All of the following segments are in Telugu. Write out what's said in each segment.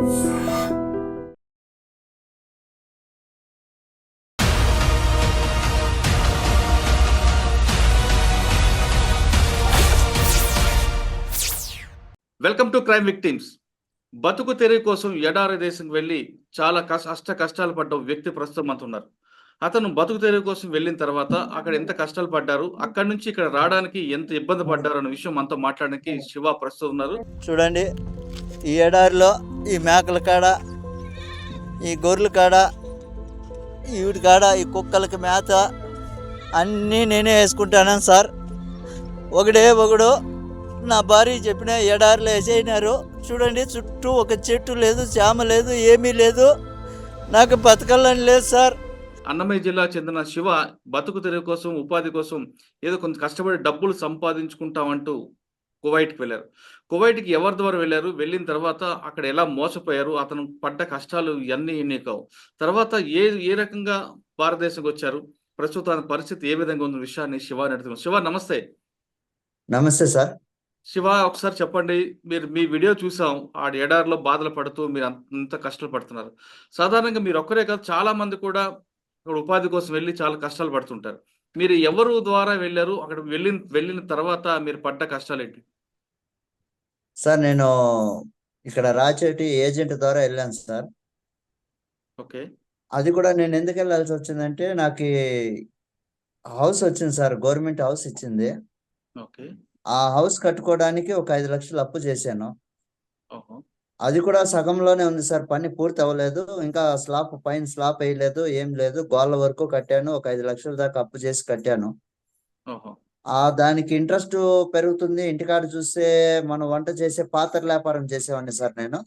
Welcome to crime victims. బతుకు తెరువు కోసం ఎడారి దేశం వెళ్ళి చాలా కష్ట అష్ట కష్టాలు పడ్డ వ్యక్తి ప్రస్తుతం అంటున్నారు. అతను బతుకు తెరువు కోసం వెళ్ళిన తర్వాత అక్కడ ఎంత కష్టాలు పడ్డారు అక్కడి నుంచి ఇక్కడ రావడానికి ఎంత ఇబ్బంది పడ్డారు అనే విషయం మనతో మాట్లాడడానికి శివ ప్రస్తుతం ఉన్నారు. చూడండి ఈ ఎడారిలో ఈ మేకల కాడ ఈ గొర్రెల కాడ ఈ వీటి కాడ ఈ కుక్కలకి మేత అన్నీ నేనే వేసుకుంటాను సార్. ఒకడే ఒకడు నా భార్య చెప్పిన ఎడారిలో వేసేసినారు చూడండి చుట్టూ ఒక చెట్టు లేదు చేమ లేదు ఏమీ లేదు. నాకు బతకాలని లేదు సార్. అన్నమయ్య జిల్లా చెందిన శివ బతుకు తెరువు కోసం ఉపాధి కోసం ఏదో కొంత కష్టపడి డబ్బులు సంపాదించుకుంటామంటూ కువైట్కి వెళ్ళారు. కువైట్కి ఎవరి ద్వారా వెళ్ళారు? వెళ్ళిన తర్వాత అక్కడ ఎలా మోసపోయారు? అతను పడ్డ కష్టాలు ఇవన్నీ ఎన్ని కావు. తర్వాత ఏ ఏ రకంగా భారతదేశంకి వచ్చారు? ప్రస్తుతం పరిస్థితి ఏ విధంగా ఉన్న విషయాన్ని శివ నడుతున్నాం శివ నమస్తే. నమస్తే సార్. శివ ఒకసారి చెప్పండి. మీరు మీ వీడియో చూసాం. ఆ ఎడారిలో బాధలు పడుతూ మీరు అంత కష్టాలు పడుతున్నారు సాధారణంగా మీరు ఒక్కరే కాదు చాలా మంది కూడా ఇక్కడ ఉపాధి కోసం వెళ్ళి చాలా కష్టాలు పడుతుంటారు. మీరు ఎవరు ద్వారా వెళ్ళారు? అక్కడ వెళ్ళిన వెళ్ళిన తర్వాత మీరు పడ్డ కష్టాలు ఏంటి సార్ నేను ఇక్కడ రాచేటి ఏజెంట్ ద్వారా వెళ్ళాను సార్. ఓకే. అది కూడా నేను ఎందుకు వెళ్ళాల్సి వచ్చిందంటే నాకు హౌస్ వచ్చింది సార్ గవర్నమెంట్ హౌస్ ఇచ్చింది. ఓకే. ఆ హౌస్ కట్టుకోవడానికి ఒక ఐదు లక్షలు అప్పు చేశాను. అది కూడా సగంలోనే ఉంది సార్. పని పూర్తి అవ్వలేదు ఇంకా స్లాబ్ పైన స్లాబ్ వేయలేదు ఏం లేదు. గోళ్ళ వరకు కట్టాను. ఒక ఐదు లక్షల దాకా అప్పు చేసి కట్టాను. ఆ దానికి ఇంట్రెస్ట్ పెరుగుతుంది. ఇంటికాడ చూస్తే మనం వంట చేసే పాత్ర వ్యాపారం చేసేవాడిని సార్ నేను.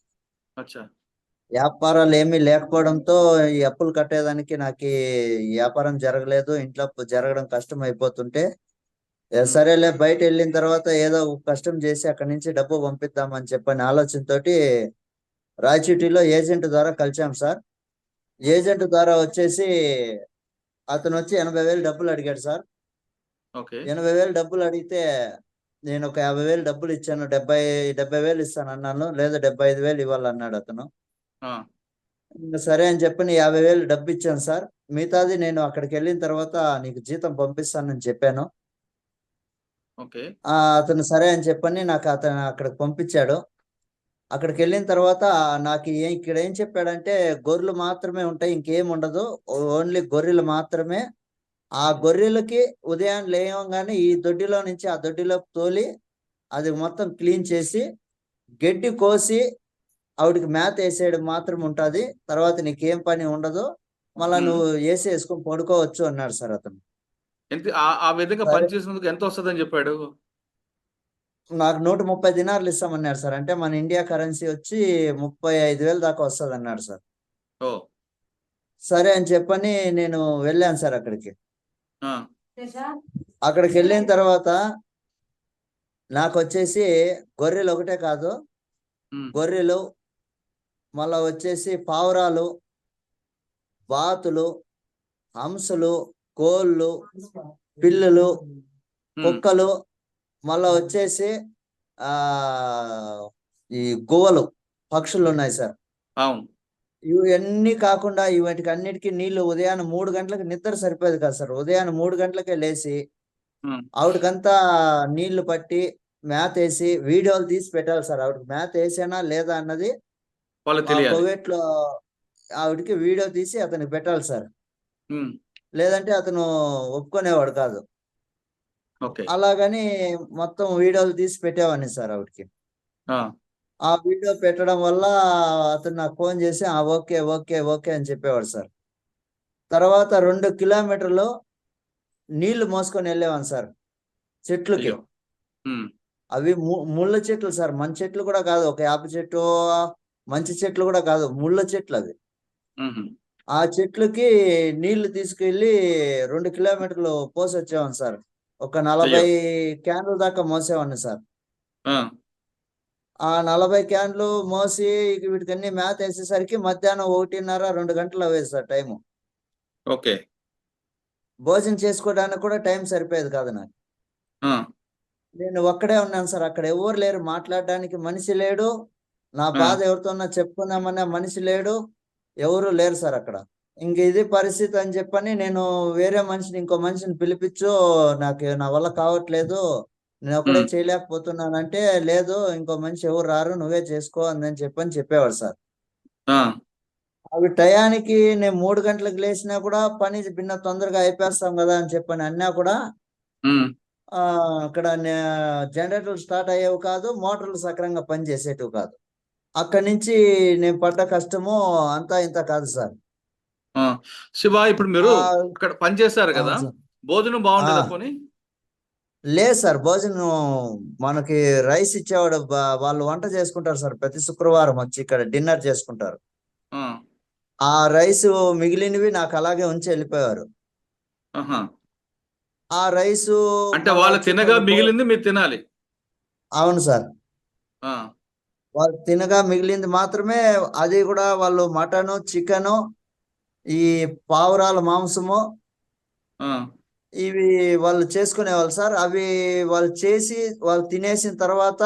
వ్యాపారాలు ఏమీ లేకపోవడంతో ఈ అప్పులు కట్టేదానికి నాకు వ్యాపారం జరగలేదు. ఇంట్లో జరగడం కష్టం అయిపోతుంటే సరేలే బయట వెళ్ళిన తర్వాత ఏదో కష్టం చేసి అక్కడి నుంచి డబ్బు పంపిద్దామని చెప్పని ఆలోచనతోటి రాయచూటిలో ఏజెంట్ ద్వారా కలిసాం సార్. ఏజెంట్ ద్వారా వచ్చేసి అతను వచ్చి ఎనభై వేలు డబ్బులు అడిగాడు సార్. ఎనభై వేలు డబ్బులు అడిగితే నేను ఒక యాభై వేలు డబ్బులు ఇచ్చాను డెబ్బై డెబ్బై వేలు ఇస్తాను అన్నాను లేదా డెబ్బై ఐదు వేలు ఇవ్వాలన్నాడు అతను. సరే అని చెప్పి యాభై వేలు డబ్బు ఇచ్చాను సార్. మిగతాది నేను అక్కడికి వెళ్ళిన తర్వాత నీకు జీతం పంపిస్తానని చెప్పాను. అతను సరే అని చెప్పని నాకు అతను అక్కడికి పంపించాడు. అక్కడికి వెళ్ళిన తర్వాత నాకు ఏం ఇక్కడ ఏం చెప్పాడంటే గొర్రెలు మాత్రమే ఉంటాయి ఇంకేం ఉండదు. ఓన్లీ గొర్రెలు మాత్రమే. ఆ గొర్రెలకి ఉదయం లేవగానే ఈ దొడ్డిలో నుంచి ఆ దొడ్డిలోకి తోలి అది మొత్తం క్లీన్ చేసి గడ్డి కోసి ఆవిడకి మేత వేసేయడం మాత్రం ఉంటది. తర్వాత నీకేం పని ఉండదు. మళ్ళా. నువ్వు వేసి వేసుకొని పడుకోవచ్చు అన్నాడు సార్ అతను. ఎంత ఆ- విధంగా సరే. పని చేసినందుకు ఎంత వస్తుందని చెప్పాడు? నాకు నూట ముప్పై దినార్లు ఇస్తామన్నారు సార్. అంటే మన ఇండియా కరెన్సీ వచ్చి ముప్పై ఐదు వేలు దాకా వస్తుంది అన్నాడు సార్. ఓ. సరే అని చెప్పని నేను వెళ్ళాను సార్ అక్కడికి. అక్కడికి వెళ్ళిన తర్వాత నాకు వచ్చేసి గొర్రెలు ఒకటే కాదు గొర్రెలు మళ్ళా వచ్చేసి పావురాలు బాతులు హంసలు కోళ్ళు పిల్లులు కుక్కలు మళ్ళా వచ్చేసి ఆ ఈ గువ్వలు పక్షులు ఉన్నాయి సార్. అవును. ఇవన్నీ కాకుండా ఇవాటికి అన్నిటికీ నీళ్ళు ఉదయాన్నే మూడు గంటలకు నిద్ర సరిపోయేది కాదు సార్. ఉదయాన్నే మూడు గంటలకే లేచి ఆవిడకంతా నీళ్ళు పట్టి మేత వేసి వీడియోలు తీసి పెట్టాలి సార్. ఆవిడకి మేత వేసానా లేదా అన్నది తెలియాలి. కోవేట్లో ఆవిడకి వీడియో తీసి అతనికి పెట్టాలి సార్. లేదంటే అతను ఒప్పుకునేవాడు కాదు. అలాగని మొత్తం వీడియోలు తీసి పెట్టేవాడిని సార్ ఆవిడకి. ఆ, వీడియో పెట్టడం వల్ల అతను నాకు ఫోన్ చేసి ఆ ఓకే ఓకే ఓకే అని చెప్పేవాడు సార్. తర్వాత రెండు కిలోమీటర్లు నీళ్ళు మోసుకొని వెళ్ళేవాను సార్. చెట్లకి. అవి ముళ్ళ చెట్లు సార్. మంచి చెట్లు కూడా కాదు. ఒక యాప చెట్టు మంచి చెట్లు కూడా కాదు. ముళ్ళ చెట్లు అవి ఉమ్, ఆ చెట్లకి నీళ్ళు తీసుకెళ్ళి రెండు కిలోమీటర్లు పోసి వచ్చేవాను సార్. ఒక నలభై క్యాన్ల దాకా మోసేవాడిని సార్. ఆ, నలభై క్యాన్లు మోసి ఇక వీటికన్నీ మేత వేసేసరికి మధ్యాహ్నం ఒకటిన్నర రెండు గంటలు అవ్వేది సార్ టైము. ఓకే. భోజనం చేసుకోవడానికి కూడా టైం సరిపోయేది కాదు నాకు. నేను ఒక్కడే ఉన్నాను సార్. అక్కడ ఎవరు లేరు. మాట్లాడడానికి మనిషి లేడు. నా. బాధ ఎవరితోన్నా చెప్పుకుందామనే మనిషి లేడు. ఎవరు లేరు సార్ అక్కడ. ఇంక ఇది పరిస్థితి అని చెప్పని నేను వేరే మనిషిని ఇంకో మనిషిని పిలిపించు నాకు నా వల్ల కావట్లేదు నేను ఉమ్. చేయలేకపోతున్నానంటే లేదు ఇంకో మనిషి ఎవరు రారు నువ్వే చేసుకో అని చెప్పని చెప్పేవాడు సార్. అవి టయానికి నేను మూడు గంటలకు లేచినా కూడా పని భిన్న తొందరగా అయిపోస్తాం కదా అని చెప్పని అన్నా కూడా అక్కడ జనరేటర్లు స్టార్ట్ అయ్యేవి కాదు మోటార్లు సక్రంగా పనిచేసేటివి కాదు. అక్కడి నుంచి నేను పడ్డ కష్టము అంతా ఇంత కాదు సార్. శివ ఇప్పుడు మీరు ఆ, అక్కడ పని చేశారు అవును కదా. భోజనం బాగుంటుందా లేదు సార్ భోజనం మనకి రైస్ ఇచ్చేవాడు వాళ్ళు వంట చేసుకుంటారు సార్. ప్రతి శుక్రవారం వచ్చి ఇక్కడ డిన్నర్ చేసుకుంటారు. ఆ, రైస్ మిగిలినవి నాకు అలాగే ఉంచి వెళ్ళిపోయారు. ఆ రైసు అంటే వాళ్ళు తినగా మిగిలింది మీరు తినాలి. అవును సార్. వాళ్ళు తినగా మిగిలింది మాత్రమే అది కూడా వాళ్ళు మటను చికెను ఈ పావురాల మాంసము. ఇవి వాళ్ళు చేసుకునేవాళ్ళు సార్. అవి వాళ్ళు చేసి వాళ్ళు తినేసిన తర్వాత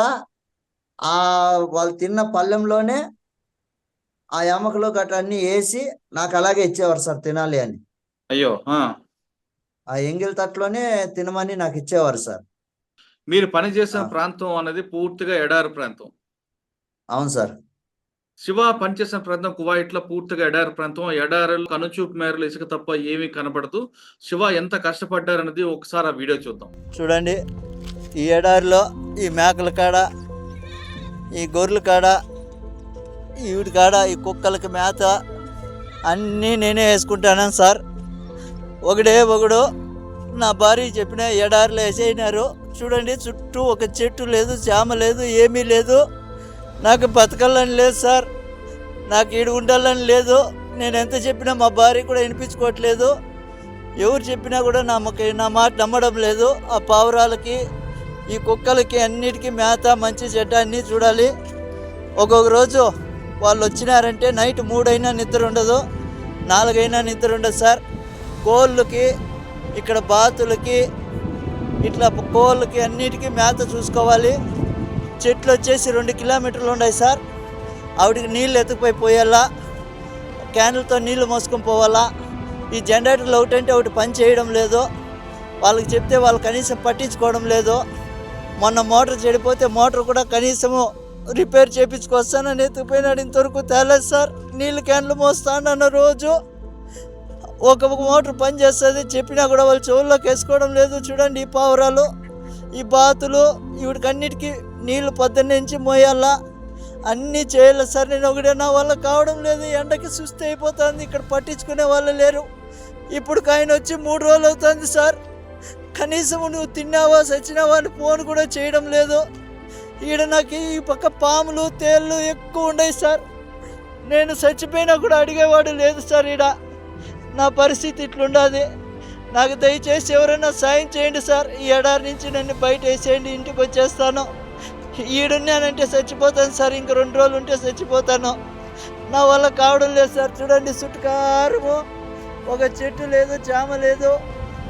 ఆ వాళ్ళు తిన్న పళ్ళెంలోనే ఆ ఎముకలు గట్రా అన్ని వేసి నాకు అలాగే ఇచ్చేవారు సార్ తినాలి అని. అయ్యో ఆ. ఎంగిల్ తట్లోనే తినమని నాకు ఇచ్చేవారు సార్. మీరు పని చేసిన ఆ. ప్రాంతం అనేది పూర్తిగా ఎడారి ప్రాంతం. అవును సార్. శివ పనిచేసిన ప్రాంతం కువైట్లో పూర్తిగా ఎడారి ప్రాంతం. ఎడారులు కనుచూపు మేరలు ఇసుక తప్ప ఏమీ కనపడదు శివ ఎంత కష్టపడ్డారన్నది ఒకసారి ఆ వీడియో చూద్దాం. చూడండి ఈ ఎడారిలో ఈ మేకల కాడ ఈ గొర్రెల కాడ ఈ వీటి కాడ ఈ కుక్కలకి మేత అన్నీ నేనే వేసుకుంటాను సార్. ఒకడే ఒకడు నా భార్య చెప్పిన ఎడారిలో వేసేసినారు చూడండి చుట్టూ ఒక చెట్టు లేదు చేమ లేదు ఏమీ లేదు. నాకు బతకాలని లేదు సార్. నాకు ఈడు ఉండాలని లేదు. నేను ఎంత చెప్పినా మా భార్య కూడా వినిపించుకోవట్లేదు. ఎవరు చెప్పినా కూడా నమ్మక నా మాట నమ్మడం లేదు. ఆ పావురాలకి ఈ కుక్కలకి అన్నిటికీ మేత మంచి చెడ్డ అన్నీ చూడాలి. ఒక్కొక్క రోజు వాళ్ళు వచ్చినారంటే నైట్ మూడైనా నిద్ర ఉండదు. నాలుగైనా నిద్ర ఉండదు సార్. కోళ్ళకి ఇక్కడ బాతులకి ఇట్లా కోళ్ళకి అన్నిటికీ మేత చూసుకోవాలి. చెట్లు వచ్చేసి రెండు కిలోమీటర్లు ఉన్నాయి సార్. ఆవిడకి నీళ్ళు ఎత్తుకుపోయి పోయాలా క్యాన్లతో నీళ్ళు మోసుకొని పోవాలా. ఈ జనరేటర్లు ఒకటంటే ఒకటి పని చేయడం లేదు. వాళ్ళకి చెప్తే వాళ్ళు కనీసం పట్టించుకోవడం లేదు. మొన్న మోటార్ చెడిపోతే మోటార్ కూడా కనీసము రిపేర్ చేయించుకొస్తానని ఎత్తుకుపోయినాడు. ఇంతవరకు తేలేదు సార్. నీళ్ళు క్యాన్లు మోస్తానన్న రోజు ఒక మోటార్ పని చేస్తుంది. చెప్పినా కూడా వాళ్ళు చెవుల్లోకి వేసుకోవడం లేదు. చూడండి ఈ పావురాలు ఈ బాతులు వీటికన్నిటికీ నీళ్ళు పొద్దున్నుంచి మోయాలా? అన్నీ చేయాలి? సార్ నేను ఒకటే నా వల్ల కావడం లేదు. ఎండకి సుస్థి అయిపోతుంది. ఇక్కడ పట్టించుకునే వాళ్ళు లేరు. ఇప్పుడు ఆయన వచ్చి మూడు రోజులు అవుతుంది సార్. కనీసం నువ్వు తిన్నావా సచ్చినావా అని ఫోన్ కూడా చేయడం లేదు. ఈడ నాకు ఈ పక్క పాములు తేళ్ళు ఎక్కువ ఉన్నాయి సార్. నేను చచ్చిపోయినా కూడా అడిగేవాడు లేదు సార్ ఈడ. నా పరిస్థితి ఇట్లుండదు. నాకు దయచేసి ఎవరైనా సాయం చేయండి సార్. ఈ ఎడారి నుంచి నన్ను బయట వేసేయండి. ఇంటికి వచ్చేస్తాను. ఈడున్నానంటే చచ్చిపోతాను సార్ ఇంక రెండు రోజులు ఉంటే చచ్చిపోతాను. నా వల్ల కావడం లేదు సార్. చూడండి చుట్టుకారము. ఒక చెట్టు లేదు జామ లేదు.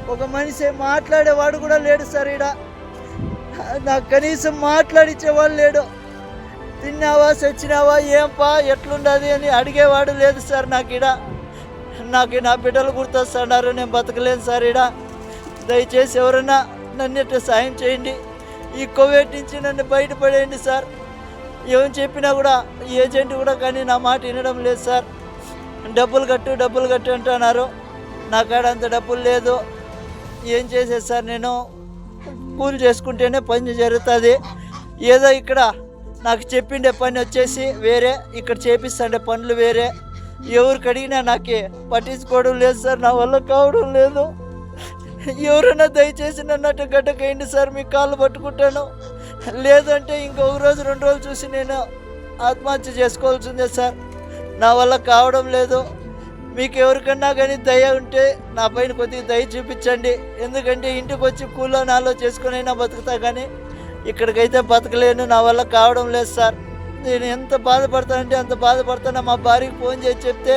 ఒక మనిషి మాట్లాడేవాడు కూడా లేడు సార్ ఈడ. నాకు కనీసం మాట్లాడిచ్చేవాడు లేడు. తిన్నావా చచ్చినావా ఏంపా ఎట్లుండదు అని అడిగేవాడు లేదు సార్ నాకు ఈడ. నాకు నా బిడ్డలు గుర్తొస్తున్నారు నేను బతకలేను సార్ ఈడ. దయచేసి ఎవరైనా నన్ను సాయం చేయండి. ఈ కోవిడ్ నుంచి నన్ను బయటపడేయండి సార్. ఏమని చెప్పినా కూడా ఏజెంట్ కూడా కానీ నా మాట వినడం లేదు సార్. డబ్బులు కట్టు డబ్బులు కట్టు అంటున్నారు. నా కాడ అంత డబ్బులు లేదు. ఏం చేసేది సార్ నేను? కూలి చేసుకుంటేనే పని జరుగుతుంది. ఏదో ఇక్కడ నాకు చెప్పిండే పని వచ్చేసి వేరే ఇక్కడ చేపిస్తుండే పనులు వేరే. ఎవరికి అడిగినా నాకు పట్టించుకోవడం లేదు సార్. నా వల్ల కావడం లేదు. ఎవరైనా దయచేసి నన్ను అటు గడ్డకేయండి సార్ మీ కాళ్ళు పట్టుకుంటాను. లేదంటే ఇంకొక రోజు రెండు రోజులు చూసి నేను ఆత్మహత్య చేసుకోవాల్సిందే సార్. నా వల్ల కావడం లేదు. మీకు ఎవరికన్నా కానీ దయ ఉంటే నా పైన కొద్దిగా దయ చూపించండి. ఎందుకంటే ఇంటికి వచ్చి కూలో నాలో చేసుకునైనా బతుకుతా కానీ ఇక్కడికైతే బతకలేను నా వల్ల కావడం లేదు సార్. నేను ఎంత బాధపడతానంటే అంత బాధపడతాను. మా భార్యకి ఫోన్ చేసి చెప్తే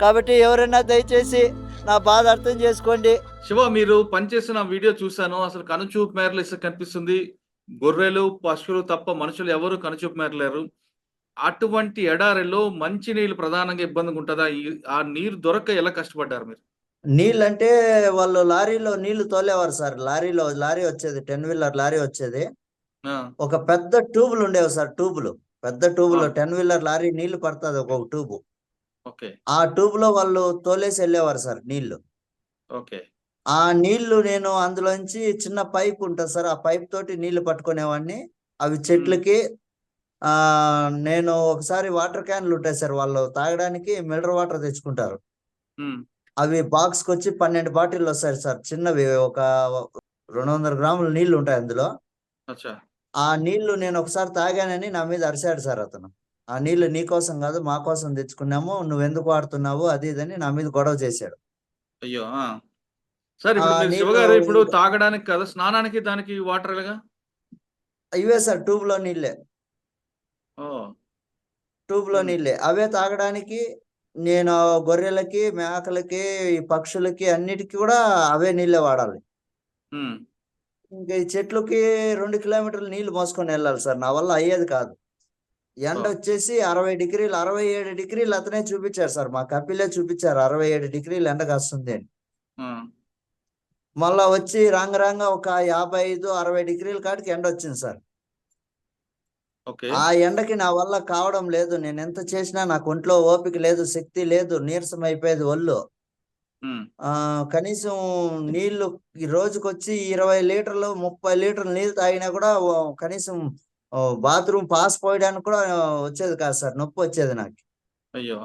కాబట్టి ఎవరైనా దయచేసి నా బాధ అర్థం చేసుకోండి. శివ మీరు పనిచేసిన వీడియో చూశాను. అసలు కనుచూపు మేరలు ఇసుక కనిపిస్తుంది. గొర్రెలు పశువులు తప్ప మనుషులు ఎవరు కనుచూపు మేరలేరు అటువంటి ఎడారిలో మంచి నీళ్ళు ప్రధానంగా ఇబ్బందిగా ఉంటుందా? ఆ నీరు దొరక్క ఎలా కష్టపడ్డారు మీరు? నీళ్ళు అంటే వాళ్ళు లారీలో నీళ్ళు తోలేవారు సార్. లారీలో లారీ వచ్చేది టెన్ వీలర్ లారీ వచ్చేది. ఆ, ఒక పెద్ద ట్యూబులు ఉండేవి సార్ ట్యూబులు. పెద్ద ట్యూబులు. టెన్ వీలర్ లారీ నీళ్ళు పడుతుంది ఒక్కొక్క ట్యూబు. ఆ ట్యూబ్లో వాళ్ళు తోలేసి వెళ్ళేవారు సార్ నీళ్ళు ఓకే. ఆ నీళ్ళు నేను అందులోంచి చిన్న పైప్ ఉంటుంది సార్ ఆ పైప్ తోటి నీళ్ళు పట్టుకునేవాడిని. అవి చెట్లకి ఆ నేను ఒకసారి వాటర్ క్యాన్లు ఉంటాయి సార్ వాళ్ళు తాగడానికి మినరల్ వాటర్ తెచ్చుకుంటారు. అవి బాక్స్కి వచ్చి పన్నెండు బాటిల్ వస్తాయి సార్ చిన్నవి ఒక రెండు వందల గ్రాముల నీళ్ళు ఉంటాయి అందులో. ఆ నీళ్ళు నేను ఒకసారి తాగానని నా మీద అరిశాడు సార్ అతను. ఆ నీళ్ళు నీ కోసం కాదు మా కోసం తెచ్చుకున్నాము నువ్వు ఎందుకు వాడుతున్నావు అది ఇదని నా మీద గొడవ చేశాడు. అయ్యో. సార్ ఇప్పుడు శివగారు ఇప్పుడు తాగడానికి కదా స్నానానికి దానికి వాటర్ ఇవే సార్ ట్యూబ్లో నీళ్ళే ట్యూబ్లో. నీళ్ళే అవే తాగడానికి నేను గొర్రెలకి మేకలకి పక్షులకి అన్నిటికీ కూడా అవే నీళ్ళే వాడాలి. ఇంకా ఈ చెట్లకి రెండు కిలోమీటర్లు నీళ్ళు మోసుకొని వెళ్ళాలి సార్ నా వల్ల అయ్యేది కాదు. ఎండ. వచ్చేసి అరవై డిగ్రీలు అరవై ఏడు డిగ్రీలు అతనే చూపించారు సార్. మా కపిలే చూపించారు అరవై ఏడు డిగ్రీలు ఎండ కాస్తుంది అని. మళ్ళా వచ్చి రాంగ రాంగ ఒక యాభై ఐదు అరవై డిగ్రీల కాడికి ఎండ వచ్చింది సార్. ఆ ఎండకి నా వల్ల కావడం లేదు. నేను ఎంత చేసినా నాకు ఒంట్లో ఓపిక లేదు శక్తి లేదు నీరసం అయిపోయేది ఒళ్ళు. ఆ కనీసం నీళ్ళు ఈ రోజుకి వచ్చి ఇరవై లీటర్లు ముప్పై లీటర్లు నీళ్ళు తాగినా కూడా కనీసం బాత్రూమ్ పాస్ పోయడానికి కూడా వచ్చేది కాదు సార్. నొప్పి వచ్చేది నాకు. అయ్యో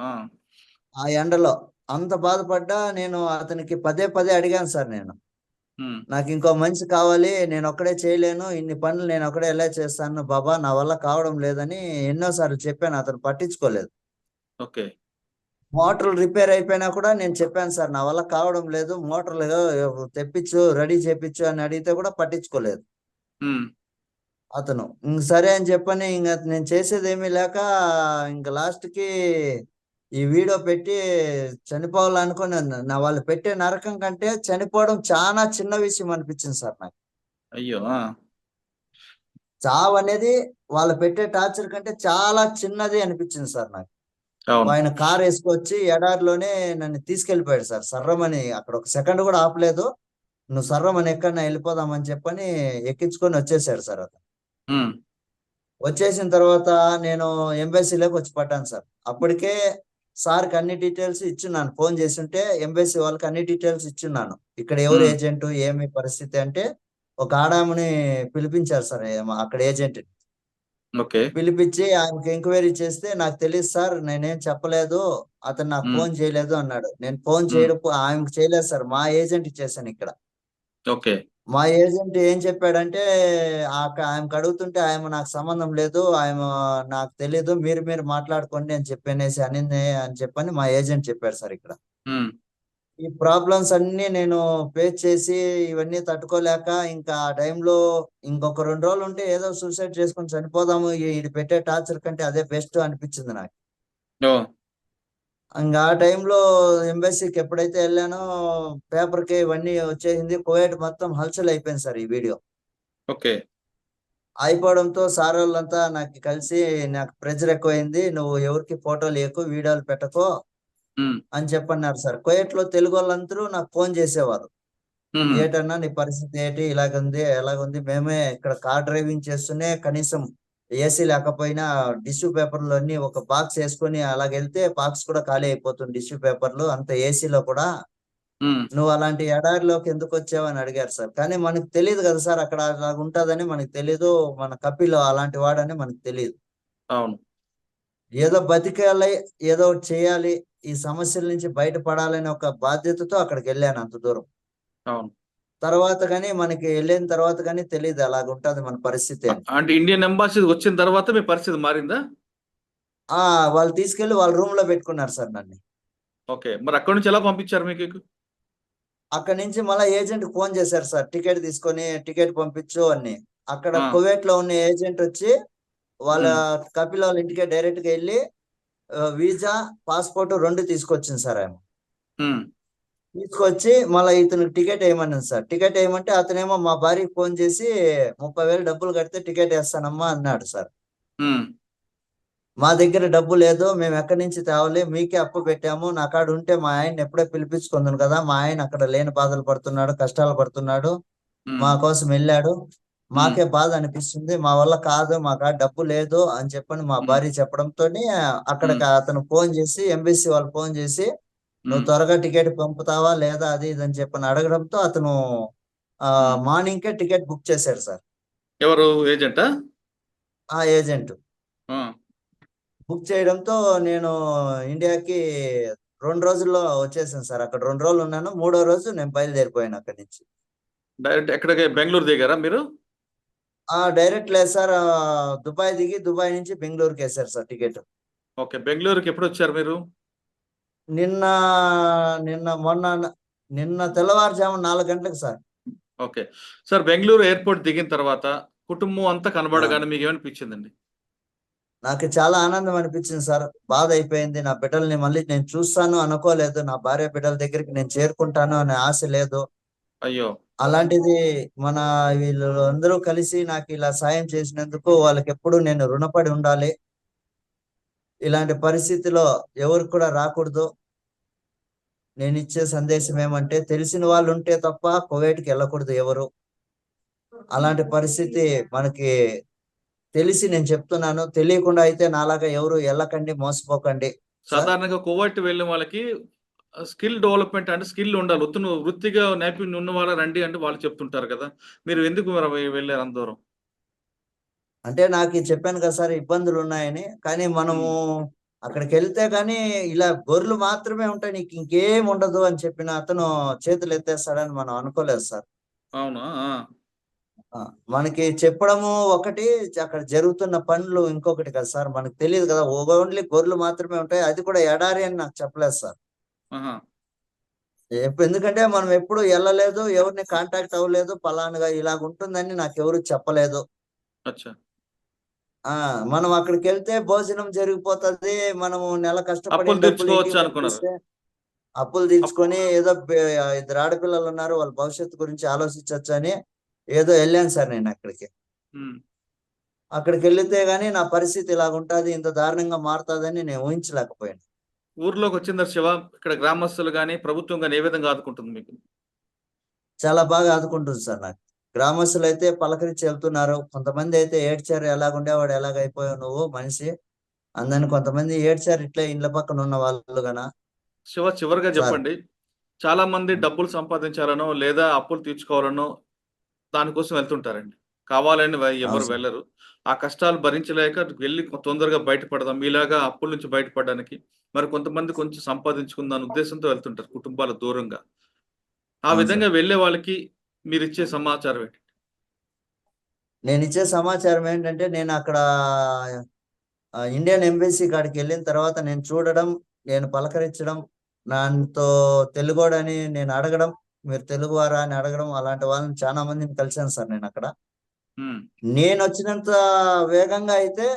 ఆ, ఎండలో అంత బాధపడ్డా నేను అతనికి పదే పదే అడిగాను సార్ నేను. నాకు ఇంకో మనిషి కావాలి నేను ఒక్కడే చేయలేను ఇన్ని పనులు నేను ఒక్కడే ఎలా చేస్తాను బాబా నా వల్ల కావడం లేదని ఎన్నోసార్లు చెప్పాను అతను పట్టించుకోలేదు. ఓకే. మోటార్లు రిపేర్ అయిపోయినా కూడా నేను చెప్పాను సార్ నా వల్ల కావడం లేదు మోటార్లు తెప్పించు రెడీ చేపించు అని అడిగితే కూడా పట్టించుకోలేదు. అతను. ఇంక సరే అని చెప్పని ఇంకా నేను చేసేది ఏమీ లేక ఇంకా లాస్ట్కి ఈ వీడియో పెట్టి చనిపోవాలనుకుని నా వాళ్ళు పెట్టే నరకం కంటే చనిపోవడం చాలా చిన్న విషయం అనిపించింది సార్ నాకు. అయ్యో చావు అనేది వాళ్ళు పెట్టే టార్చర్ కంటే చాలా చిన్నది అనిపించింది సార్ నాకు. ఆయన కార్ వేసుకొచ్చి ఎడారిలోనే నన్ను తీసుకెళ్ళిపోయాడు సార్. సర్రమని అక్కడ ఒక సెకండ్ కూడా ఆపలేదు. నువ్వు సర్రమని ఎక్కడన్నా వెళ్ళిపోదామని చెప్పని ఎక్కించుకొని వచ్చేసాడు సార్ అతను. వచ్చేసిన తర్వాత నేను ఎంబసీలోకి వచ్చి పడ్డాను సార్. అప్పటికే సార్కి అన్ని డీటెయిల్స్ ఇచ్చున్నాను. ఫోన్ చేస్తుంటే ఎంబసీ వాళ్ళకి అన్ని డీటెయిల్స్ ఇచ్చున్నాను. ఇక్కడ ఎవరు. ఏజెంట్ ఏమి పరిస్థితి అంటే ఒక ఆడామని పిలిపించారు సార్ అక్కడ ఏజెంట్. ఓకే. పిలిపించి ఆయనకి ఎంక్వైరీ చేస్తే నాకు తెలియదు సార్ నేనేం చెప్పలేదు అతను నాకు. ఫోన్ చేయలేదు అన్నాడు. నేను ఫోన్. చేయడం ఆయనకు చేయలేదు సార్ మా ఏజెంట్ చేశాను ఇక్కడ. ఓకే. మా ఏజెంట్ ఏం చెప్పాడంటే ఆ- ఆయనకు అడుగుతుంటే ఆయన నాకు సంబంధం లేదు ఆయన నాకు తెలియదు మీరు మీరు మాట్లాడుకోండి అని చెప్పనేసి అనింది అని చెప్పని మా ఏజెంట్ చెప్పాడు సార్ ఇక్కడ. ఈ ప్రాబ్లమ్స్ అన్ని నేను ఫేస్ చేసి ఇవన్నీ తట్టుకోలేక ఇంకా ఆ టైంలో ఇంకొక రెండు రోజులు ఉంటే ఏదో సూసైడ్ చేసుకొని చనిపోదాము ఇది పెట్టే టార్చర్ కంటే అదే బెస్ట్ అనిపించింది నాకు. ఇంకా ఆ టైంలో ఎంబసీకి ఎప్పుడైతే వెళ్ళానో పేపర్కి ఇవన్నీ వచ్చేసింది కువైట్ మొత్తం హల్చల్ అయిపోయింది సార్ ఈ వీడియో. ఓకే. అయిపోవడంతో సార్ వాళ్ళంతా నాకు కలిసి నాకు ప్రెజర్ ఎక్కువైంది నువ్వు ఎవరికి ఫోటోలు ఎక్కువ వీడియోలు పెట్టకో అని చెప్పన్నారు సార్. కువైట్లో తెలుగు వాళ్ళందరూ నాకు ఫోన్ చేసేవారు. ఏటన్నా నీ పరిస్థితి ఏంటి? ఇలాగుంది ఎలాగుంది? మేమే ఇక్కడ కార్ డ్రైవింగ్ చేస్తూనే కనీసం ఏసీ లేకపోయినా టిష్యూ పేపర్లు అన్ని ఒక బాక్స్ వేసుకొని అలాగెళ్తే బాక్స్ కూడా ఖాళీ అయిపోతుంది టిష్యూ పేపర్లు. అంత ఏసీలో కూడా. నువ్వు అలాంటి ఎడారిలోకి ఎందుకు వచ్చావని అడిగారు సార్. కానీ మనకు తెలియదు కదా సార్ అక్కడ అలాగ ఉంటుందని మనకు తెలియదు మన కపిల్ అలాంటి వాడని మనకు తెలియదు అవును. ఏదో బతికేయాలి ఏదో చేయాలి ఈ సమస్యల నుంచి బయటపడాలని ఒక బాధ్యతతో అక్కడికి వెళ్ళాను అంత దూరం. అవును. తర్వాత కానీ మనకి వెళ్ళిన తర్వాత కానీ తెలియదు అలాగ ఉంటది మన పరిస్థితి అంటే ఇండియన్ ఎంబాసీ వచ్చిన తర్వాత మీ పరిస్థితి మారిందా? ఆ వాళ్ళు తీసుకెళ్ళి వాళ్ళ రూమ్లో పెట్టుకున్నారు సార్ నన్ను. ఓకే మరి అక్కడ నుంచి ఎలా పంపించారు మీకు? అక్కడ నుంచి మళ్ళీ ఏజెంట్ ఫోన్ చేశారు సార్ టికెట్ తీసుకొని టికెట్ పంపించు అని. అక్కడ. కువైట్లో ఉన్న ఏజెంట్ వచ్చి వాళ్ళ కపిల్ వాళ్ళ ఇంటికి డైరెక్ట్గా వెళ్ళి వీసా పాస్పోర్ట్ రెండు తీసుకొచ్చింది సార్ ఆయన ఉమ్, తీసుకొచ్చి మళ్ళీ ఇతనికి టికెట్ వేయమన్నాను సార్. టికెట్ వేయమంటే అతనేమో మా భార్యకి ఫోన్ చేసి ముప్పై వేలు డబ్బులు కడితే టికెట్ వేస్తానమ్మా అన్నాడు సార్. మా దగ్గర డబ్బు లేదు మేము ఎక్కడి నుంచి తేవాలి మీకే అప్పు పెట్టాము నా కాడ ఉంటే మా ఆయన ఎప్పుడో పిలిపించుకుందాను కదా మా ఆయన అక్కడ లేని బాధలు పడుతున్నాడు కష్టాలు పడుతున్నాడు మా కోసం వెళ్ళాడు. మాకే బాధ అనిపిస్తుంది మా వల్ల కాదు మా కాడ డబ్బు లేదు అని చెప్పని మా. భార్య చెప్పడంతో అక్కడికి అతను ఫోన్ చేసి ఎంబీసీ వాళ్ళు ఫోన్ చేసి నువ్వు త్వరగా టికెట్ పంపుతావా లేదా అది ఇది అని చెప్పని అడగడంతో అతను. మార్నింగ్ కే టికెట్ బుక్ చేశాడు సార్. ఎవరు? ఏజెంటా? ఆ ఏజెంట్. బుక్ చేయడంతో నేను ఇండియాకి రెండు రోజుల్లో వచ్చేసాను సార్. అక్కడ రెండు రోజులు ఉన్నాను. మూడో రోజు నేను బయలుదేరిపోయాను అక్కడి నుంచి. డైరెక్ట్ ఎక్కడికి? బెంగళూరు దిగారా మీరు? ఆ డైరెక్ట్ లేదు సార్. దుబాయ్ దిగి దుబాయ్ నుంచి బెంగళూరుకి వేశారు సార్ టికెట్. ఓకే. బెంగళూరుకి ఎప్పుడు వచ్చారు మీరు? నిన్న నిన్న మొన్న నిన్న తెల్లవారుజాము నాలుగు గంటలకు sir. Okay. Sir Bengaluru airport దిగిన తర్వాత కుటుంబం అంతా కనబడగానే మీకు ఏమనిపించిందండి నాకు చాలా ఆనందం అనిపించింది సార్. బాధ అయిపోయింది. నా బిడ్డల్ని మళ్ళీ నేను చూస్తాను అనుకోలేదు. నా భార్య బిడ్డల దగ్గరికి నేను చేరుకుంటాను అనే ఆశ లేదు. అయ్యో. అలాంటిది మన వీళ్ళు అందరూ కలిసి నాకు ఇలా సాయం చేసినందుకు వాళ్ళకి ఎప్పుడు నేను రుణపడి ఉండాలి. ఇలాంటి పరిస్థితిలో ఎవరికి కూడా రాకూడదు. నేను ఇచ్చే సందేశం ఏమంటే తెలిసిన వాళ్ళు ఉంటే తప్ప కువైట్కి వెళ్ళకూడదు ఎవరు. అలాంటి పరిస్థితి మనకి తెలిసి నేను చెప్తున్నాను. తెలియకుండా అయితే నాలాగా ఎవరు వెళ్ళకండి మోసపోకండి. సాధారణంగా కువైట్ వెళ్ళిన వాళ్ళకి స్కిల్ డెవలప్మెంట్ అంటే స్కిల్ ఉండాలి. వృత్తిగా నైపుణ్యం ఉన్న వాళ్ళ రండి అంటే వాళ్ళు చెప్తుంటారు కదా. మీరు ఎందుకు మరి వెళ్ళారు అంత దూరం? అంటే నాకు చెప్పాను కదా సార్ ఇబ్బందులు ఉన్నాయని కానీ మనము అక్కడికి వెళ్తే కానీ ఇలా గొర్రెలు మాత్రమే ఉంటాయి. నీకు ఇంకేం ఉండదు అని చెప్పిన అతను చేతులు ఎత్తేస్తాడని మనం అనుకోలేదు సార్. అవునా? మనకి చెప్పడము ఒకటి అక్కడ జరుగుతున్న పనులు ఇంకొకటి కదా సార్. మనకు తెలియదు కదా ఓన్లీ గొర్రెలు మాత్రమే ఉంటాయి. అది కూడా ఎడారి అని నాకు చెప్పలేదు సార్. ఎందుకంటే మనం ఎప్పుడు వెళ్ళలేదు ఎవరిని కాంటాక్ట్ అవ్వలేదు పలానుగా ఇలాగ ఉంటుందని నాకు ఎవరు చెప్పలేదు. అచ్చా. ఆ మనం అక్కడికి వెళ్తే భోజనం జరిగిపోతది మనము నెల కష్టపడి అప్పులు తీర్చుకోవచ్చు అనుకున్నారు. అప్పులు తీర్చుకొని ఏదో ఇద్దరు ఆడపిల్లలు ఉన్నారు వాళ్ళ భవిష్యత్తు గురించి ఆలోచించవచ్చు అని ఏదో వెళ్ళాను సార్ నేను అక్కడికి. అక్కడికి వెళ్తే గానీ నా పరిస్థితి ఇలాగ ఉంటది ఇంత దారుణంగా మారుతుందని నేను ఊహించలేకపోయాను. ఊర్లోకి వచ్చిందా శివ? ఇక్కడ గ్రామస్తులు కానీ ప్రభుత్వం కానీ ఏ విధంగా ఆదుకుంటుంది మీకు? చాలా బాగా ఆదుకుంటుంది సార్ నాకు. గ్రామస్తులు అయితే పలకరించి వెళ్తున్నారు. కొంతమంది అయితే ఏడ్చారు ఎలాగుండేవాడు ఎలాగ అయిపోయావు నువ్వు మనిషి? అందని కొంతమంది ఏడ్చారు. ఇట్లే ఇండ్ల పక్కన ఉన్న వాళ్ళు గన. శివ చివరిగా. చెప్పండి. చాలా మంది డబ్బులు సంపాదించాలనో లేదా అప్పులు తీర్చుకోవాలనో దానికోసం వెళ్తుంటారండి. కావాలని ఎవరు. వెళ్ళరు. ఆ కష్టాలు భరించలేక వెళ్ళి తొందరగా బయటపడదాం. మీలాగా అప్పుల నుంచి బయటపడడానికి మరి కొంతమంది కొంచెం సంపాదించుకుందాని ఉద్దేశంతో వెళ్తుంటారు కుటుంబాల దూరంగా. ఆ విధంగా వెళ్ళే వాళ్ళకి మీరు ఇచ్చే సమాచారం ఏంటి? నేను ఇచ్చే సమాచారం ఏంటంటే నేను అక్కడ ఇండియన్ ఎంబసీ కాడికి వెళ్ళిన తర్వాత నేను చూడడం నేను పలకరించడం నాతో తెలుగోడని నేను అడగడం మీరు తెలుగువారా అని అడగడం అలాంటి వాళ్ళని చాలా మందిని కలిశాను సార్ నేను అక్కడ. నేను వచ్చినంత వేగంగా అయితే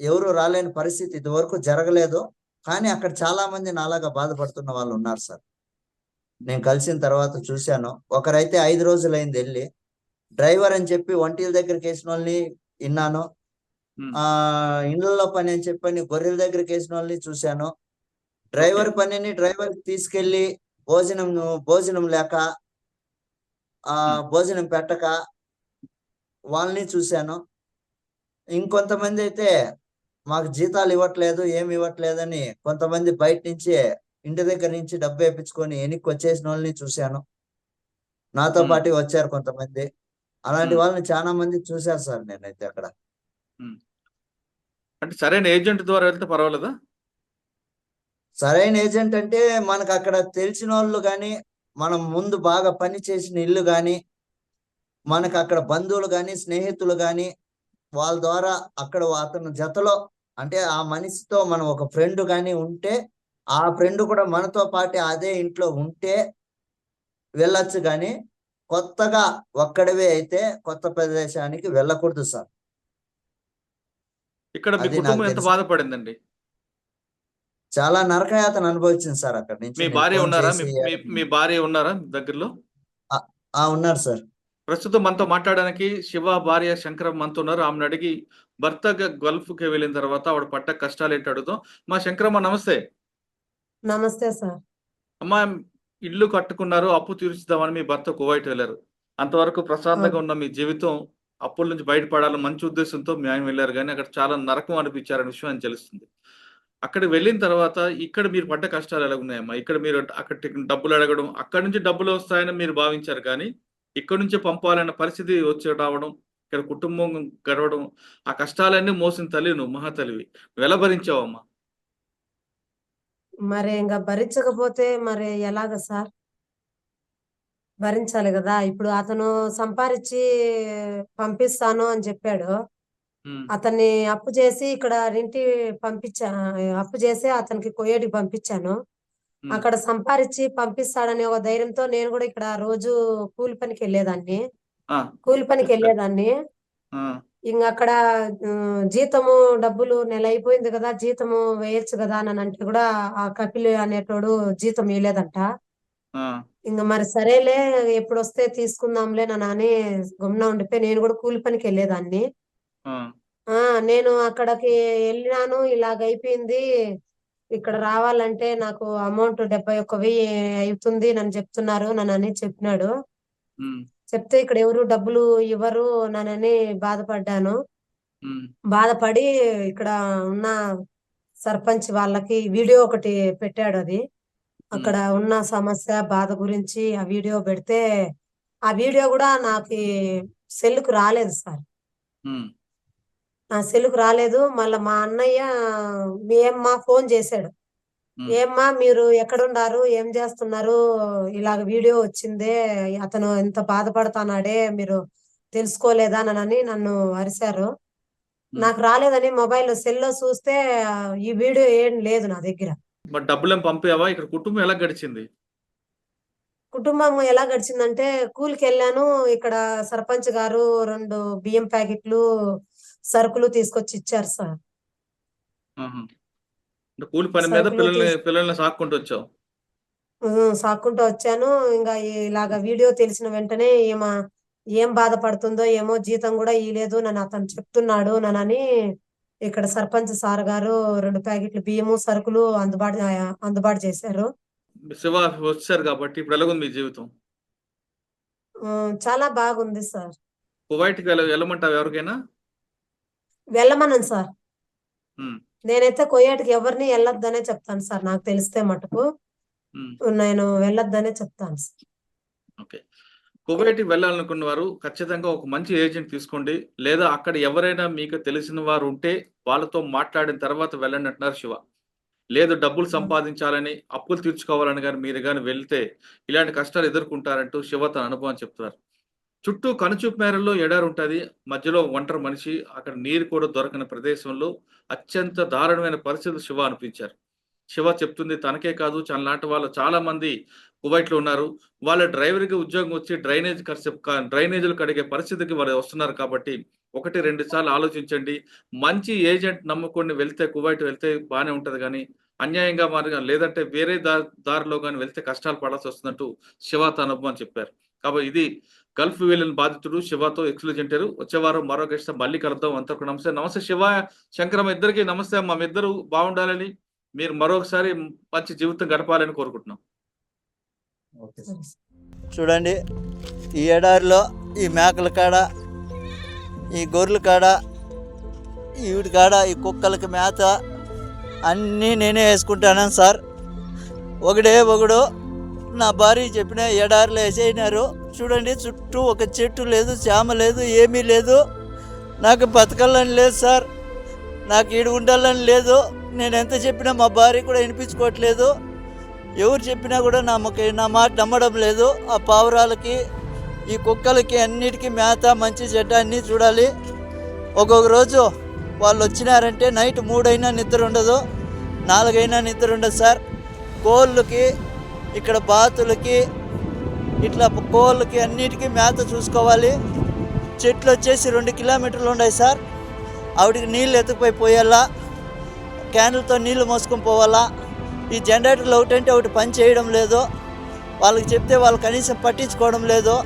ఎవరు రాలేని పరిస్థితి ఇదివరకు జరగలేదు కానీ అక్కడ చాలా మంది నాలాగా బాధపడుతున్న వాళ్ళు ఉన్నారు సార్. నేను కలిసిన తర్వాత చూశాను. ఒకరైతే ఐదు రోజులైంది వెళ్ళి. డ్రైవర్ అని చెప్పి వంటీల దగ్గరికి వేసిన వాళ్ళని విన్నాను ఆ ఇండ్లలో పని అని చెప్పని గొర్రెల దగ్గరికి వేసిన వాళ్ళని చూశాను. డ్రైవర్ పనిని డ్రైవర్ తీసుకెళ్ళి భోజనం భోజనం లేక ఆ. భోజనం పెట్టక వాళ్ళని చూశాను. ఇంకొంతమంది అయితే మాకు జీతాలు ఇవ్వట్లేదు ఏమి ఇవ్వట్లేదని కొంతమంది బయట నుంచి ఇంటి దగ్గర నుంచి డబ్బు వేయించుకొని వెనక్కి వచ్చేసిన వాళ్ళని చూశాను. నాతో. పాటు వచ్చారు కొంతమంది. అలాంటి. వాళ్ళని చాలా మంది చూశారు సార్ నేనైతే అక్కడ. అంటే సరైన ఏజెంట్ ద్వారా వెళ్తే పర్వాలేదా? సరైన ఏజెంట్ అంటే మనకు అక్కడ తెలిసిన వాళ్ళు కానీ మనం ముందు బాగా పని చేసిన ఇల్లు కానీ మనకు అక్కడ బంధువులు కానీ స్నేహితులు కానీ వాళ్ళ ద్వారా అక్కడ అతని జతలో అంటే ఆ మనిషితో మనం ఒక ఫ్రెండ్ కానీ ఉంటే ఆ ఫ్రెండ్ కూడా మనతో పాటు అదే ఇంట్లో ఉంటే వెళ్ళొచ్చు కానీ కొత్తగా ఒక్కడివే అయితే కొత్త ప్రదేశానికి వెళ్ళకూడదు సార్. ఇక్కడ మీ కుటుంబం ఎంత. బాధపడిందండి? చాలా నరకయాతన అనుభవించింది సార్ అక్కడి నుంచి. మీ భార్య ఉన్నారా? మీ భార్య ఉన్నారా దగ్గరలో? ఆ ఉన్నారు సార్. ప్రస్తుతం మనతో మాట్లాడడానికి శివ భార్య శంకరం మనతో ఉన్నారు. ఆమెను అడిగి భర్త గల్ఫ్కి వెళ్ళిన తర్వాత ఆవిడ పట్ట కష్టాలు ఏంటి అడుగుతాం మా శంకరమ్మ నమస్తే. నమస్తే సార్. అమ్మా ఇల్లు కట్టుకున్నారు అప్పు తీర్చుదామని మీ భర్త కువైట్ వెళ్ళారు. అంతవరకు ప్రశాంతంగా ఉన్న మీ జీవితం అప్పుల నుంచి బయటపడాలని మంచి ఉద్దేశంతో మీ ఆయన వెళ్ళారు కానీ అక్కడ చాలా నరకం అనిపించారనే విషయం ఆయన తెలుస్తుంది. అక్కడ వెళ్ళిన తర్వాత ఇక్కడ మీరు పడ్డ కష్టాలు ఎలా ఉన్నాయమ్మా ఇక్కడ మీరు అక్కడ డబ్బులు అడగడం అక్కడ నుంచి డబ్బులు వస్తాయని మీరు భావించారు కానీ ఇక్కడ నుంచి పంపాలన్న పరిస్థితి వచ్చి రావడం ఇక్కడ కుటుంబం గడవడం ఆ కష్టాలన్నీ మోసిన తల్లి నువ్వు మహాతల్లివి నువ్వు ఎలా భరించావమ్మా? మరి ఇంకా భరించకపోతే మరి ఎలాగ సార్? భరించాలి కదా. ఇప్పుడు అతను సంపాదించి పంపిస్తాను అని చెప్పాడు. అతన్ని అప్పు చేసి ఇక్కడ ఇంటి పంపించా అప్పు చేసి అతనికి కొయ్యేటికి పంపించాను. అక్కడ సంపాదించి పంపిస్తాడనే ఒక ధైర్యంతో నేను కూడా ఇక్కడ రోజు కూలి పనికి వెళ్ళేదాన్ని. కూలి పనికి వెళ్ళేదాన్ని. ఇంక అక్కడ జీతము డబ్బులు నెల అయిపోయింది కదా జీతము వేయొచ్చు కదా అని అంటే కూడా ఆ కపిల్ అనేటోడు జీతం ఇవ్వలేదంట ఆ, ఇంక మరి సరేలే ఎప్పుడు వస్తే తీసుకుందాంలే నాన్న అని గమ్మున ఉండిపోయి నేను కూడా కూలి పనికి వెళ్ళేదాన్ని. ఆ, నేను అక్కడికి వెళ్ళినాను ఇలాగ అయిపోయింది ఇక్కడ రావాలంటే నాకు అమౌంట్ డెబ్బై ఒక్క వెయ్యి అవుతుంది నన్ను చెప్తున్నారు నన్ను అని చెప్పినాడు. చెప్తే ఇక్కడ ఎవరు డబ్బులు ఇవ్వరు నన్నని బాధపడ్డాను. బాధపడి ఇక్కడ ఉన్న సర్పంచ్ వాళ్ళకి వీడియో ఒకటి పెట్టాడు అది. అక్కడ ఉన్న సమస్య బాధ గురించి ఆ వీడియో పెడితే ఆ వీడియో కూడా నాకు సెల్లుకు రాలేదు సార్. నా సెల్లుకు రాలేదు. మళ్ళా మా అన్నయ్య మీ ఏమ్మా ఫోన్ చేశాడు. ఏమ్మా మీరు ఎక్కడున్నారు? ఏం చేస్తున్నారు? ఇలాగ వీడియో వచ్చిందే అతను ఎంత బాధపడుతున్నాడే మీరు తెలుసుకోలేదా? అని నన్ను అరిశారు. నాకు రాలేదని మొబైల్ సెల్లో చూస్తే ఆ, ఈ వీడియో ఏం లేదు నా దగ్గర. మరి డబ్బులేం పంపావా? ఇక్కడ కుటుంబం ఎలా గడిచింది? కుటుంబం ఎలా గడిచిందంటే కూలికి వెళ్ళాను. ఇక్కడ సర్పంచ్ గారు రెండు బియ్యం ప్యాకెట్లు సరుకులు తీసుకొచ్చి ఇచ్చారు సార్. అంటే కూలి పని మీద సరుకులు పిల్లల్ని తీస్- పిల్లల్ని సాక్కుంటూ వచ్చావు. సాక్కుంటూ వచ్చాను. ఇంకా ఇలాగ వీడియో తెలిసిన వెంటనే ఈమె ఏం బాధపడుతుందో ఏమో జీతం కూడా ఇయ్యలేదు. నన్ను అతను చెప్తున్నాడు నన్నని ఇక్కడ సర్పంచ్ సార్ గారు రెండు ప్యాకెట్లు బియ్యము సరుకులు అందుబాటు అందుబాటు చేశారు. శివ వచ్చారు కాబట్టి ఇప్పుడు ఎలాగుంది మీ జీవితం? ఉమ్, చాలా బాగుంది సార్. కువైట్కి వెళ్ళ వెళ్ళమంటావు ఎవరికైనా? వెళ్ళమన్నాను సార్. ఉమ్, నేనైతే కొయ్యేటికి ఎవరిని వెళ్ళొద్దనే చెప్తాను సార్. నాకు తెలిస్తే మటుకు. నేను వెళ్ళొద్దనే చెప్తాను సార్. ఓకే. కువైట్కి వెళ్ళాలనుకున్న వారు ఖచ్చితంగా ఒక మంచి ఏజెంట్ తీసుకోండి. లేదా అక్కడ ఎవరైనా మీకు తెలిసిన వారు ఉంటే వాళ్ళతో మాట్లాడిన తర్వాత వెళ్ళండి అంటున్నారు శివ. లేదు డబ్బులు సంపాదించాలని అప్పులు తీర్చుకోవాలని కానీ మీరు కానీ వెళ్తే ఇలాంటి కష్టాలు ఎదుర్కొంటారంటూ శివ తన అనుభవం చెప్తున్నారు. చుట్టూ కనుచూపు మేరల్లో ఎడారి ఉంటుంది మధ్యలో ఒంటరి మనిషి అక్కడ నీరు కూడా దొరకని ప్రదేశంలో అత్యంత దారుణమైన పరిస్థితులు శివ అనిపించారు. శివ చెప్తుంది తనకే కాదు లాంటి వాళ్ళు చాలా మంది కువైట్లో ఉన్నారు. వాళ్ళ డ్రైవర్కి ఉద్యోగం వచ్చి డ్రైనేజ్ ఖర్చు డ్రైనేజీలు కడిగే పరిస్థితికి వాళ్ళు వస్తున్నారు కాబట్టి ఒకటి రెండు సార్లు ఆలోచించండి. మంచి ఏజెంట్ నమ్ముకొని వెళ్తే కువైట్ వెళ్తే బాగానే ఉంటుంది కానీ అన్యాయంగా మరి లేదంటే వేరే దారిలో కానీ వెళ్తే కష్టాలు పడాల్సి వస్తున్నట్టు శివ తన అని చెప్పారు. కాబట్టి ఇది గల్ఫ్ వెళ్ళిన బాధితుడు శివతో ఎక్స్క్లూజెంటారు వచ్చే వారం మరో ఇష్టం మళ్ళీ కలుద్దాం. అంతకు నమస్తే. నమస్తే శివ శంకరమ్మ ఇద్దరికి నమస్తే మా ఇద్దరు బాగుండాలని మీరు మరొకసారి మంచి జీవితం గడపాలని కోరుకుంటున్నాం. Okay sir. చూడండి ఈ ఎడారిలో ఈ మేకల కాడ ఈ గొర్రెల కాడ ఈ వీడి కాడ ఈ కుక్కలకి మేత అన్నీ నేనే వేసుకుంటాను సార్. ఒకడే ఒకడు నా భార్య చెప్పిన ఎడారిలో వేసేయినారు చూడండి చుట్టూ ఒక చెట్టు లేదు చేమ లేదు ఏమీ లేదు. నాకు బతకాలని లేదు సార్. నాకు ఈడు ఉండాలని లేదు. నేను ఎంత చెప్పినా మా భార్య కూడా వినిపించుకోవట్లేదు. ఎవరు చెప్పినా కూడా నమ్మక నా మాట నమ్మడం లేదు. ఆ పావురాలకి ఈ కుక్కలకి అన్నిటికీ మేత మంచి చెడ్డ అన్నీ చూడాలి. ఒక్కొక్క రోజు వాళ్ళు వచ్చినారంటే నైట్ మూడైనా నిద్ర ఉండదు. నాలుగైనా నిద్ర ఉండదు సార్. కోళ్ళకి ఇక్కడ బాతులకి ఇట్లా కోళ్ళకి అన్నిటికీ మేత చూసుకోవాలి. చెట్లు వచ్చేసి రెండు కిలోమీటర్లు ఉన్నాయి సార్. ఆవిడికి నీళ్ళు ఎత్తుకుపోయి పోయాలా క్యాన్లతో నీళ్ళు మోసుకొని పోవాలా. ఈ జనరేటర్లు ఒకటంటే ఒకటి పని చేయడం లేదు. వాళ్ళకి చెప్తే వాళ్ళు కనీసం పట్టించుకోవడం లేదు.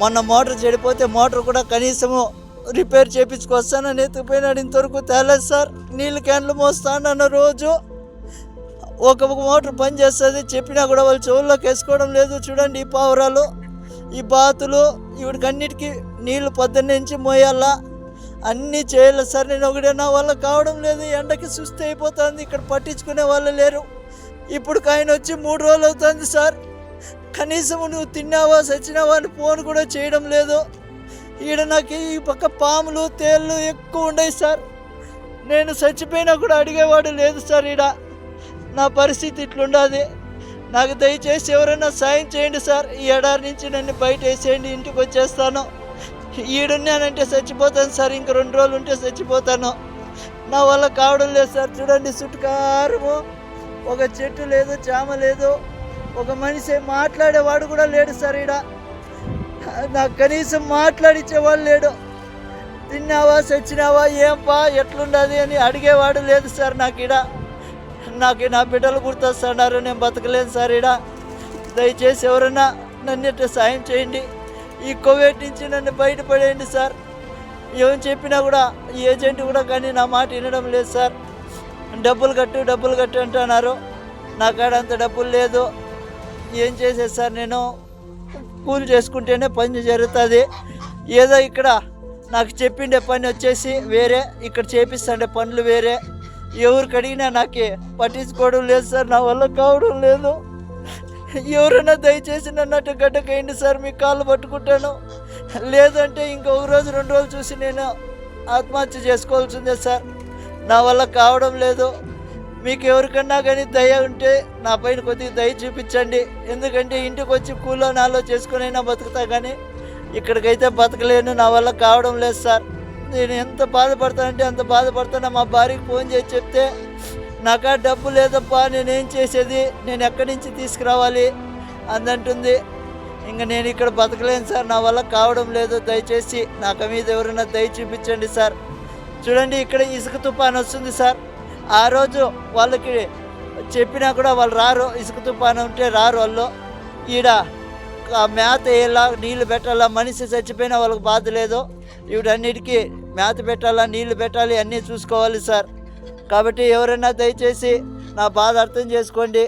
మొన్న మోటార్ చెడిపోతే మోటార్ కూడా కనీసము రిపేర్ చేయించుకొస్తానని ఎత్తుకుపోయినాడు. ఇంతవరకు తేలేదు సార్. నీళ్ళు క్యాన్లు మోస్తానన్న రోజు. ఒక మోటార్ పని చేస్తుంది చెప్పినా కూడా వాళ్ళు చెవుల్లోకి వేసుకోవడం లేదు. చూడండి ఈ పావురాలు ఈ బాతులు ఇవిడికన్నిటికీ నీళ్ళు నీళ్ళు నుంచి మోయాలా. అన్నీ చేయాలి. సార్ నేను ఒకటే నా వల్ల కావడం లేదు. ఎండకి సుస్థి అయిపోతుంది. ఇక్కడ పట్టించుకునే వాళ్ళు లేరు. ఇప్పుడు ఆయన వచ్చి మూడు రోజులు అవుతుంది సార్. కనీసం నువ్వు తిన్నావా సచ్చినావా అని ఫోన్ కూడా చేయడం లేదు. ఈడ నాకు ఈ పక్క పాములు తేళ్ళు ఎక్కువ ఉన్నాయి సార్. నేను చచ్చిపోయినా కూడా అడిగేవాడు లేదు సార్ ఈడ. నా పరిస్థితి ఇట్లుండాది. నాకు దయచేసి ఎవరైనా సాయం చేయండి సార్. ఈ ఎడారి నుంచి నన్ను బయట వేసేయండి ఇంటికి వచ్చేస్తాను. ఈడున్నానంటే చచ్చిపోతాను సార్. ఇంక రెండు రోజులు ఉంటే చచ్చిపోతాను. నా వల్ల కావడం లేదు సార్. చూడండి చుట్టుకారము. ఒక చెట్టు లేదు చామ లేదు. ఒక మనిషి మాట్లాడేవాడు కూడా లేడు సార్ ఈడ. నాకు కనీసం మాట్లాడిచ్చేవాడు లేడు. తిన్నావా చచ్చినావా ఏంపా ఎట్లుండదు అని అడిగేవాడు లేదు సార్ నాకు ఈడ. నాకు నా బిడ్డలు గుర్తొస్తున్నారు నేను బతకలేను సార్ ఈడ దయచేసి ఎవరైనా నన్ను ఇట్లా సాయం చేయండి. ఈ కోవిడ్ నుంచి నన్ను బయటపడేయండి సార్. ఏం చెప్పినా కూడా ఈ ఏజెంట్ కూడా కానీ నా మాట వినడం లేదు సార్. డబ్బులు కట్టు డబ్బులు కట్టు అంటున్నారు. నా కాడ అంత డబ్బులు లేదు. ఏం చేసేది సార్ నేను? కూలి చేసుకుంటేనే పని జరుగుతుంది. ఏదో ఇక్కడ నాకు చెప్పిండే పని వచ్చేసి వేరే ఇక్కడ చేపిస్తుండే పనులు వేరే. ఎవరికి అడిగినా నాకు పట్టించుకోవడం లేదు సార్ నా వల్ల కావడం లేదు. ఎవరైనా దయచేసి నన్నట్టు అటు గడ్డకేయండి సార్ మీ కాళ్ళు పట్టుకుంటాను. లేదంటే ఇంకొక రోజు రెండు రోజులు చూసి నేను ఆత్మహత్య చేసుకోవాల్సిందే సార్. నా వల్ల కావడం లేదు. మీకు ఎవరికన్నా కానీ దయ ఉంటే నా పైన కొద్దిగా దయ చూపించండి. ఎందుకంటే ఇంటికి వచ్చి కూలో నాలో చేసుకునైనా బతుకుతా కానీ ఇక్కడికైతే బతకలేను నా వల్ల కావడం లేదు సార్. నేను ఎంత బాధపడతానంటే అంత బాధపడతాను. మా భార్యకి ఫోన్ చేసి చెప్తే నాకా డబ్బు లేదప్పా నేనేం చేసేది? నేను ఎక్కడి నుంచి తీసుకురావాలి? అందంటుంది. ఇంకా నేను ఇక్కడ బతకలేను సార్ నా వల్ల కావడం లేదు. దయచేసి నాకు మీద ఎవరైనా దయ చూపించండి సార్. చూడండి ఇక్కడ ఇసుక తుఫాన్ వస్తుంది సార్. ఆ రోజు వాళ్ళకి చెప్పినా కూడా వాళ్ళు రారు. ఇసుక తుఫాన్ ఉంటే రారు వాళ్ళు. ఈడ ఆ మేత వేయాలా నీళ్ళు పెట్టాలా? మనిషి చచ్చిపోయినా వాళ్ళకి బాధ లేదు. వీటన్నిటికీ మేత పెట్టాలా? నీళ్ళు పెట్టాలి? అన్నీ చూసుకోవాలి సార్. కాబట్టి ఎవరైనా దయచేసి నా బాధ అర్థం చేసుకోండి.